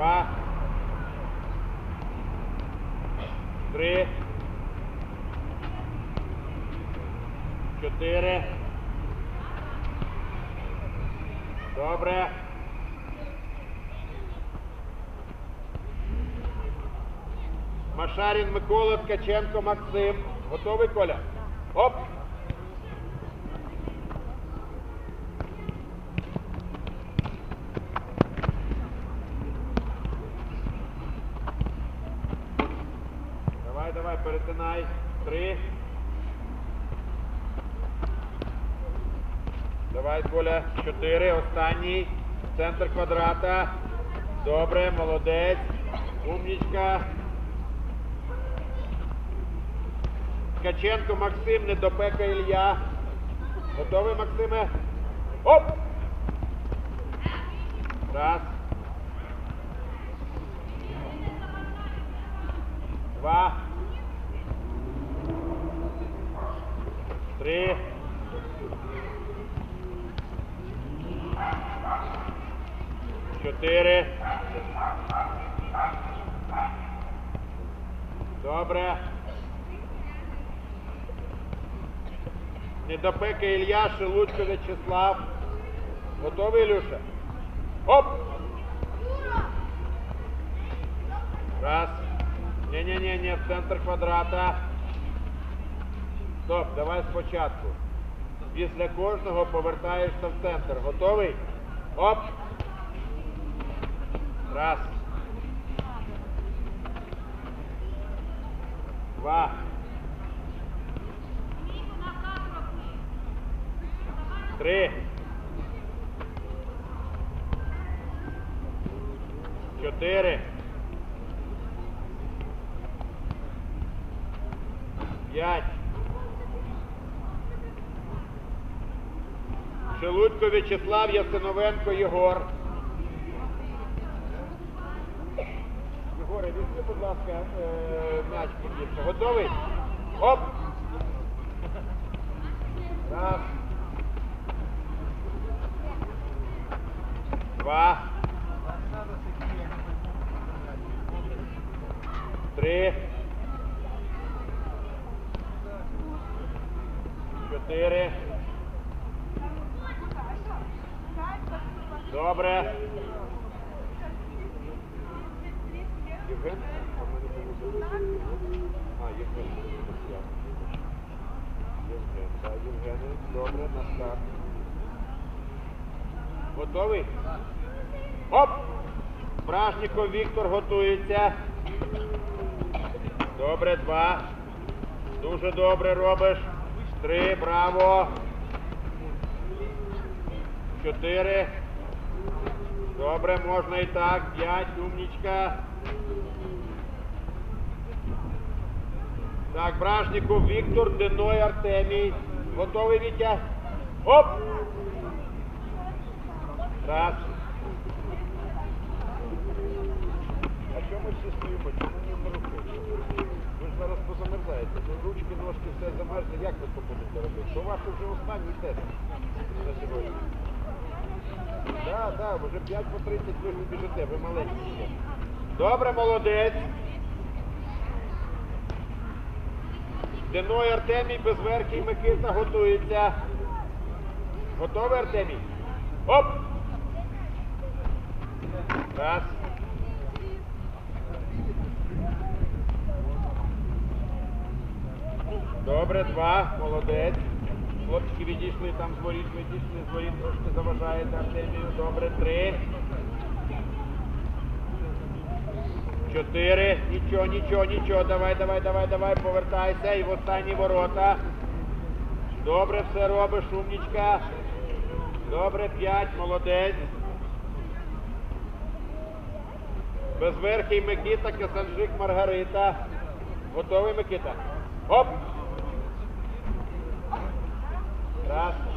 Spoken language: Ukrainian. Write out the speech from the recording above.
Два. Три. Чотири. Добре. Машарін Микола, Ткаченко Максим. Готовий, Коля? Оп! Давай, давай, перетинай. Три. Давай, Коля. Чотири. Останній. Центр квадрата. Добре, молодець. Умнічка. Ткаченко Максим, недопека Ілля. Готовий, Максиме? Оп! Раз. Два. Три. Чотири. Добре. Недопека Ілля, Шелудько В'ячеслав. Готовий, Ілюша? Оп! Раз. Ні-ні-ні, в центр квадрата. Стоп, давай спочатку. Після кожного повертаєшся в центр. Готовий? Оп! Раз. Два. Три. Чотири. П'ять. Шелудько В'ячеслав, Ясиновенко Єгор. Єгоре, візьми, будь ласка, е, м'яч підійшов. Готовий? Оп! Раз. Два. Три. Чотири. Добре. Євген? А Євген. Євген, так, Євгене. Добре, на старт. Готовий? Оп! Бражніков Віктор готується. Добре, два. Дуже добре робиш. Три, браво. Чотири. Добре, можна і так. П'ять, умнічка. Так, Бражніков Віктор, Деной Артемій. Готовий, Вітя? Оп! Раз. А чому всі стоїмо? Чому не руки? Ви ж зараз позамерзаєте. Ну, ручки, ножки, все замерзне. Як ви це будете робити? То ваш вже останній тест на сьогодні. Так, так, вже 5 по 30 ви не біжите, ви маленькі. Добре, молодець. Деной Артемій, Безверхий Микита готується. Готовий, Артемій? Оп! Раз. Добре, два, молодець. Хлопчики відійшли там з воріт, відійшли з воріт, трошки заважаєте Артемію. Добре, три. Чотири. Нічого, нічого, нічого. Давай, давай, давай, давай, повертайся. І в останні ворота. Добре, все робиш, умнічка. Добре, п'ять, молодець. Безверхий Микита, Касанжик Маргарита. Готовий, Микита? Оп! Раз.